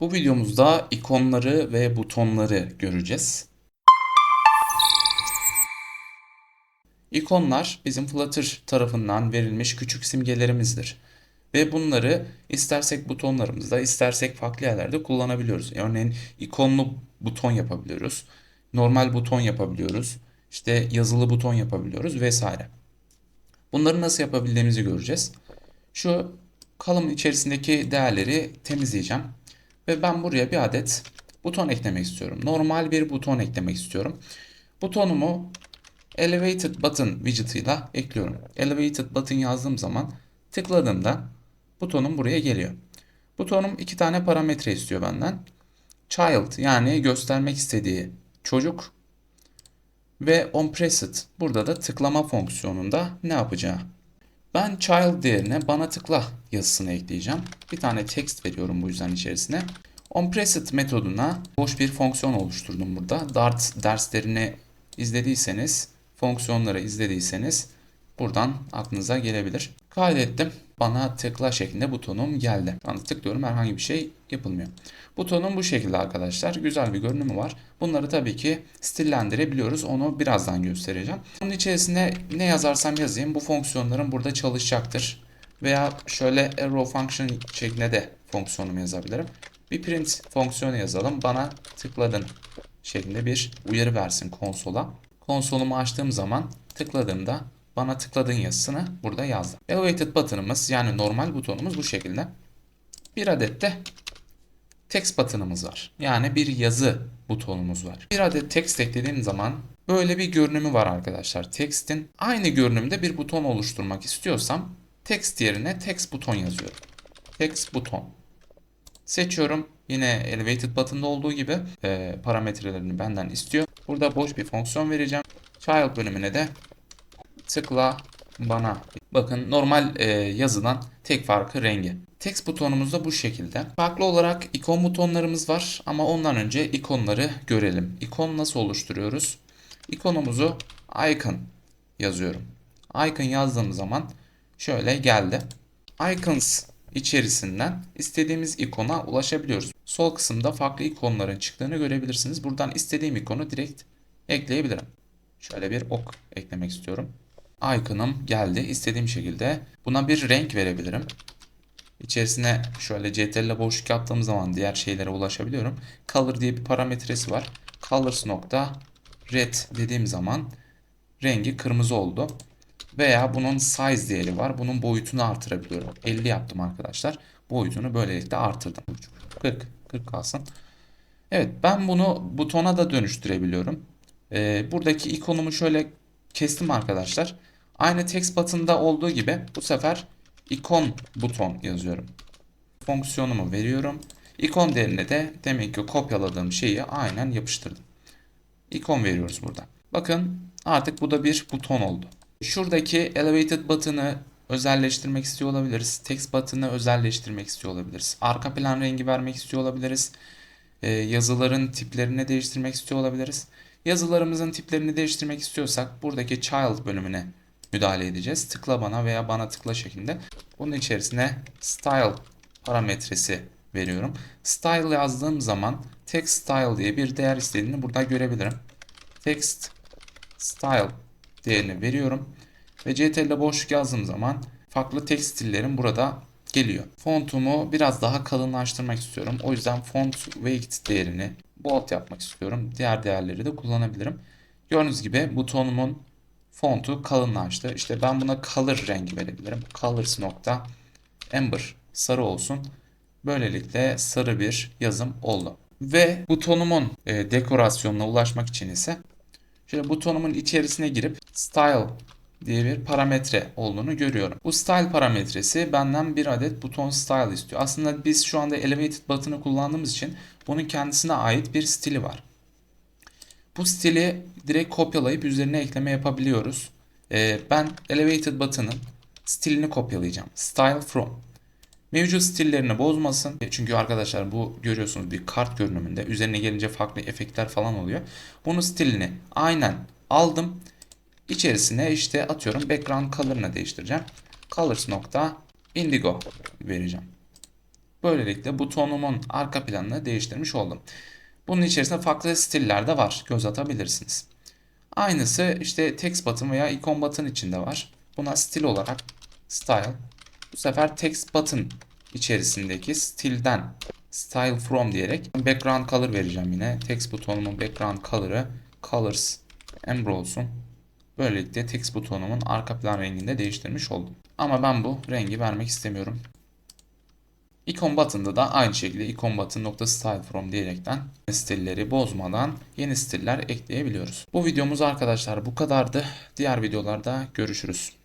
Bu videomuzda ikonları ve butonları göreceğiz. İkonlar bizim Flutter tarafından verilmiş küçük simgelerimizdir. Ve bunları istersek butonlarımızda, istersek farklı yerlerde kullanabiliyoruz. Örneğin ikonlu buton yapabiliyoruz. Normal buton yapabiliyoruz. İşte yazılı buton yapabiliyoruz vesaire. Bunları nasıl yapabildiğimizi göreceğiz. Şu kalımın içerisindeki değerleri temizleyeceğim. Ve ben buraya bir adet buton eklemek istiyorum. Normal bir buton eklemek istiyorum. Butonumu Elevated Button widget'ıyla ekliyorum. Elevated Button yazdığım zaman tıkladığımda butonum buraya geliyor. Butonum iki tane parametre istiyor benden. Child yani göstermek istediği çocuk ve onPressed burada da tıklama fonksiyonunda ne yapacağı. Ben child değerine bana tıkla yazısını ekleyeceğim. Bir tane text veriyorum bu yüzden içerisine. OnPressed metoduna boş bir fonksiyon oluşturdum burada. Dart derslerini izlediyseniz, fonksiyonları izlediyseniz buradan aklınıza gelebilir. Kaydettim. Bana tıkla şeklinde butonum geldi. Ben tıklıyorum herhangi bir şey yapılmıyor. Butonum bu şekilde arkadaşlar. Güzel bir görünümü var. Bunları tabii ki stillendirebiliyoruz. Onu birazdan göstereceğim. Bunun içerisine ne yazarsam yazayım bu fonksiyonların burada çalışacaktır. Veya şöyle arrow function şeklinde de fonksiyonumu yazabilirim. Bir print fonksiyonu yazalım. Bana tıkladın şeklinde bir uyarı versin konsola. Konsolumu açtığım zaman tıkladığımda bana tıkladığın yazısını burada yazdı. Elevated button'ımız yani normal butonumuz bu şekilde. Bir adet de text button'ımız var. Yani bir yazı butonumuz var. Bir adet text eklediğim zaman böyle bir görünümü var arkadaşlar. Text'in aynı görünümde bir buton oluşturmak istiyorsam text yerine text buton yazıyorum. Text buton. Seçiyorum. Yine elevated button'da olduğu gibi e, parametrelerini benden istiyor. Burada boş bir fonksiyon vereceğim. Child bölümüne de tıkla bana. Bakın normal e, yazıdan tek farkı rengi. Text butonumuz da bu şekilde. Farklı olarak ikon butonlarımız var ama ondan önce ikonları görelim. İkon nasıl oluşturuyoruz? İkonumuzu icon yazıyorum. Icon yazdığım zaman şöyle geldi. Icons içerisinden istediğimiz ikona ulaşabiliyoruz. Sol kısımda farklı ikonların çıktığını görebilirsiniz. Buradan istediğim ikonu direkt ekleyebilirim. Şöyle bir ok eklemek istiyorum. Icon'ım geldi. İstediğim şekilde buna bir renk verebilirim. İçerisine şöyle CTRL boşluk yaptığım zaman diğer şeylere ulaşabiliyorum. Color diye bir parametresi var. Colors nokta red dediğim zaman rengi kırmızı oldu. Veya bunun size değeri var. Bunun boyutunu artırabiliyorum. 50 yaptım arkadaşlar. Boyutunu böylelikle artırdım. 40. 40 kalsın. Evet ben bunu butona da dönüştürebiliyorum. Ee, buradaki ikonumu şöyle kestim arkadaşlar. Aynı text button'da olduğu gibi bu sefer ikon buton yazıyorum. Fonksiyonumu veriyorum. İkon değerine de demek ki kopyaladığım şeyi aynen yapıştırdım. İkon veriyoruz burada. Bakın artık bu da bir buton oldu. Şuradaki elevated button'ı özelleştirmek istiyor olabiliriz. Text button'ı özelleştirmek istiyor olabiliriz. Arka plan rengi vermek istiyor olabiliriz. Ee, yazıların tiplerini değiştirmek istiyor olabiliriz. Yazılarımızın tiplerini değiştirmek istiyorsak buradaki child bölümüne müdahale edeceğiz. Tıkla bana veya bana tıkla şeklinde. Bunun içerisine style parametresi veriyorum. Style yazdığım zaman text style diye bir değer istediğini burada görebilirim. Text style değerini veriyorum. Ve CTRL boşluk yazdığım zaman farklı text stillerim burada geliyor. Fontumu biraz daha kalınlaştırmak istiyorum. O yüzden font weight değerini bold yapmak istiyorum. Diğer değerleri de kullanabilirim. Gördüğünüz gibi butonumun fontu kalınlaştı. İşte ben buna color rengi verebilirim. Colors nokta amber sarı olsun. Böylelikle sarı bir yazım oldu. Ve butonumun e, dekorasyonuna ulaşmak için ise şöyle butonumun içerisine girip style diye bir parametre olduğunu görüyorum. Bu style parametresi benden bir adet buton style istiyor. Aslında biz şu anda elevated button'ı kullandığımız için bunun kendisine ait bir stili var. Bu stili direkt kopyalayıp üzerine ekleme yapabiliyoruz. Ee, ben elevated button'ın stilini kopyalayacağım. Style from. Mevcut stillerini bozmasın. E, Çünkü arkadaşlar bu görüyorsunuz bir kart görünümünde. Üzerine gelince farklı efektler falan oluyor. Bunun stilini aynen aldım. İçerisine işte atıyorum background color'ını değiştireceğim. Colors nokta indigo vereceğim. Böylelikle butonumun arka planını değiştirmiş oldum. Bunun içerisinde farklı stiller de var. Göz atabilirsiniz. Aynısı işte text button veya icon button içinde var. Buna stil olarak style. Bu sefer text button içerisindeki stilden style from diyerek background color vereceğim yine. Text butonumun background color'ı colors ember olsun. Böylelikle text butonumun arka plan rengini de değiştirmiş oldum. Ama ben bu rengi vermek istemiyorum. Icon button'da da aynı şekilde icon button style from diyerekten stilleri bozmadan yeni stiller ekleyebiliyoruz. Bu videomuz arkadaşlar bu kadardı. Diğer videolarda görüşürüz.